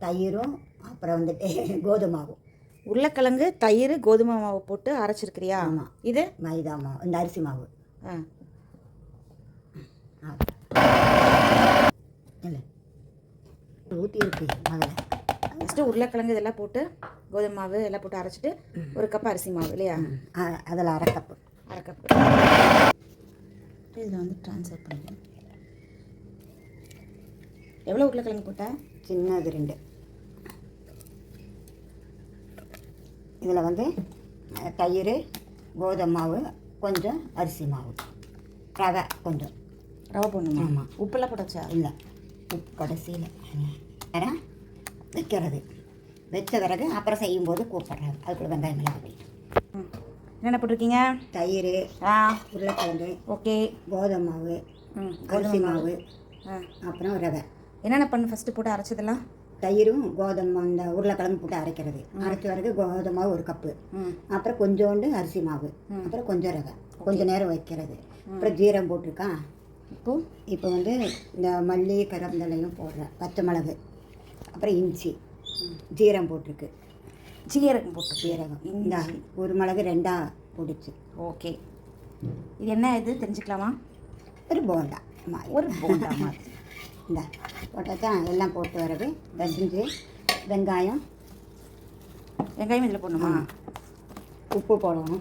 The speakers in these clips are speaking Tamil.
தயிரும் அப்புறம் வந்துட்டு கோதுமாவும். உருளைக்கிழங்கு தயிர் கோதுமை மாவு போட்டு அரைச்சிருக்கிறியா? ஆமா. இது? மைதா மாவு இந்த அரிசி மாவு. ஆ. இல்லை. ஊற்றி இருக்கு முதல்ல ஃபஸ்ட்டு உருளைக்கிழங்கு இதெல்லாம் போட்டு கோதுமை மாவு எல்லாம் போட்டு அரைச்சிட்டு ஒரு கப் அரிசி மாவு இல்லையா? அதில் அரை கப்பு அரை கப் இதில் வந்து ட்ரான்ஸ்ஃபர் பண்ணிக்கணும் எவ்வளோ உருளைக்கிழங்கு போட்ட சின்னது ரெண்டு. இதில் வந்து தயிர் கோதுமை மாவு கொஞ்சம் அரிசி மாவு. ரவை கொஞ்சம். ரவை போடணுமா? ஆமாம். உப்பெல்லாம் போட்டாச்சா? இல்லை. உப்பு கடைசியில். நேரம் வைக்கிறது. வச்ச பிறகு அப்புறம் செய்யும்போது கூப்பிட்றாரு அதுக்குள்ள வெங்காயம் ம். என்னென்ன போட்டிருக்கீங்க? தயிர் ஆ. உருளைக்கிழங்கு ஓகே. கோதுமை மாவு அரிசி மாவு ஆ. அப்புறம் ரவை. என்னென்ன பண்ணு ஃபஸ்ட்டு போட்டு அரைச்சதெல்லாம்? தயிரும் கோதுமை இந்த உருளைக்கிழங்கு போட்டு அரைக்கிறது. அரைச்ச பிறகு கோதுமை மாவு ஒரு கப்பு. அப்புறம் கொஞ்சோண்டு அரிசி மாவு. அப்புறம் கொஞ்சம் ரவை கொஞ்ச நேரம் வைக்கிறது. அப்புறம் ஜீரம் போட்டிருக்கான் இப்போ? இப்போ வந்து இந்த மல்லி கருவேப்பிலையும் போடுறேன். பச்சை மிளகு. அப்புறம் இஞ்சி. ஜீரம் போட்டிருக்கு. ஜீரகம் போட்டு ஜீரகம். இந்த ஒரு மிளகு ரெண்டா பொடிச்சு ஓகே. இது என்ன இது? தெரிஞ்சுக்கலாமா? ஒரு போண்டா ஒரு போண்டா மாதிரி. இந்த போட்டாச்சா எல்லாம் போட்டு வரது. தசிஞ்சு வெங்காயம். வெங்காயம் இதில் போடணுமா? உப்பு போடணும்.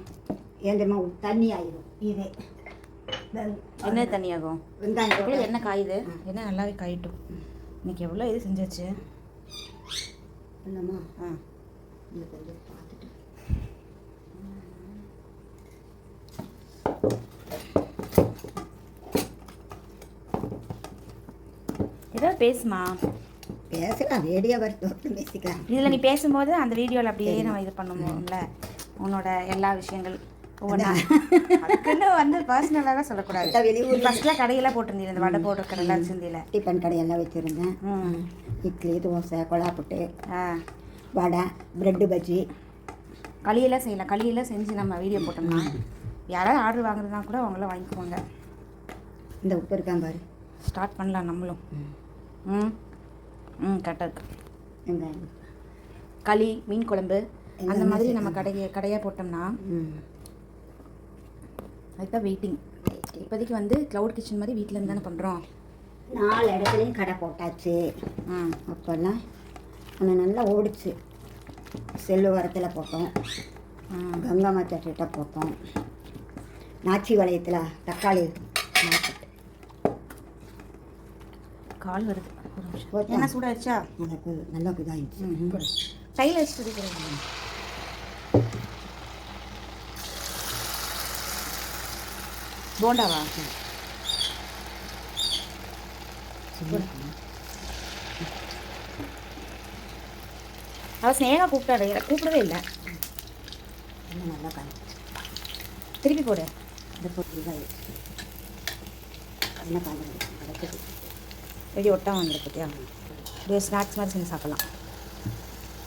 ஏந்திரமா தண்ணி ஆயிடும் இது. என்ன தண்ணியாகும் வெங்காயம் எவ்வளோ போட்டு- எண்ணெய் காயுது? எண்ணெய் நல்லாவே காயிட்டும். இன்னைக்கு எவ்வளோ இது செஞ்சாச்சு? இல்லைம்மா ஆ. கொஞ்சம் பார்த்துட்டு. ஏதாவது பேசுமா? பேசலாம் ரேடியோ வருது பேசிக்கலாம். இதில் நீ பேசும்போது அந்த வீடியோவில் அப்படியே நம்ம இது பண்ணுவோம்ல. உன்னோட எல்லா விஷயங்கள் ஒவ்வொன்றா அதுக்குன்னு வந்து பர்சனலாக சொல்லக்கூடாது. வெளியூர் ஃபஸ்ட்டில் கடையெல்லாம் போட்டிருந்தீங்க இந்த வடை போடுற கடையெல்லாம் வச்சுருந்தீல டிஃபன் கடையெல்லாம் வச்சுருந்தேன். இட்லி தோசை கொழாப்புட்டு ஆ. வடை ப்ரெட்டு பஜ்ஜி களியெல்லாம் செய்யலாம் களியெல்லாம் செஞ்சு நம்ம வீடியோ போட்டோம்னா யாராவது ஆர்டர் வாங்குறதுனா கூட அவங்கள வாங்கிக்குவாங்க. இந்த உப்பு இருக்கான் பாரு. ஸ்டார்ட் பண்ணலாம் நம்மளும். ம் ம் கரெக்டாக இருக்கு. வெங்காயம் களி மீன் குழம்பு அந்த மாதிரி நம்ம கடையை கடையாக போட்டோம்னா ம். அதுதான் வெயிட்டிங் இப்போதைக்கு வந்து க்ளவுட் கிச்சன் மாதிரி வீட்டில் இருந்து தானே பண்ணுறோம் நாலு இடத்துலையும் கடை போட்டாச்சு. ம். அப்போல்லாம் ஆனால் நல்லா ஓடிச்சு. செல்லு வரத்தில் போட்டோம். ம். கங்காமா தட்டுகிட்ட போட்டோம். நாச்சி வளையத்தில் தக்காளி market. கால் வருது. ஒரு நிமிஷம். என்ன சூடாச்சா எனக்கு நல்லா இதாகிடுச்சு கையில் வச்சுட்டு இருக்கிறேன் போண்டாவா? அவள் ஸ்னேகா கூப்பிட்டாடு. கூப்பிடவே இல்லை. இன்னும் நல்லா காய்ச்சி திருப்பி போடு. இந்த போட்டு இதாகிடுச்சு என்ன பண்ணுறது கிடைச்சது ரெடி ஒட்டா வந்துடு பத்தியா? அப்படியே ஸ்நாக்ஸ் மாதிரி செஞ்சு சாப்பிடலாம்.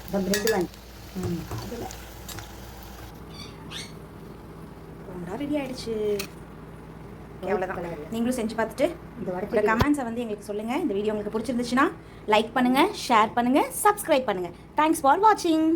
இந்த பிரெட் வாங்கி. ம். அதில் போண்டா ரெடி ஆயிடுச்சு. அவ்வளோதான் நீங்களும் செஞ்சு பார்த்துட்டு இந்த வடச்சட்டி கமெண்ட்ஸை வந்து எங்களுக்கு சொல்லுங்கள் இந்த வீடியோ உங்களுக்கு பிடிச்சிருந்துச்சுன்னா லைக் பண்ணுங்கள் ஷேர் பண்ணுங்கள் சப்ஸ்கிரைப் பண்ணுங்கள் தேங்க்ஸ் ஃபார் வாட்சிங்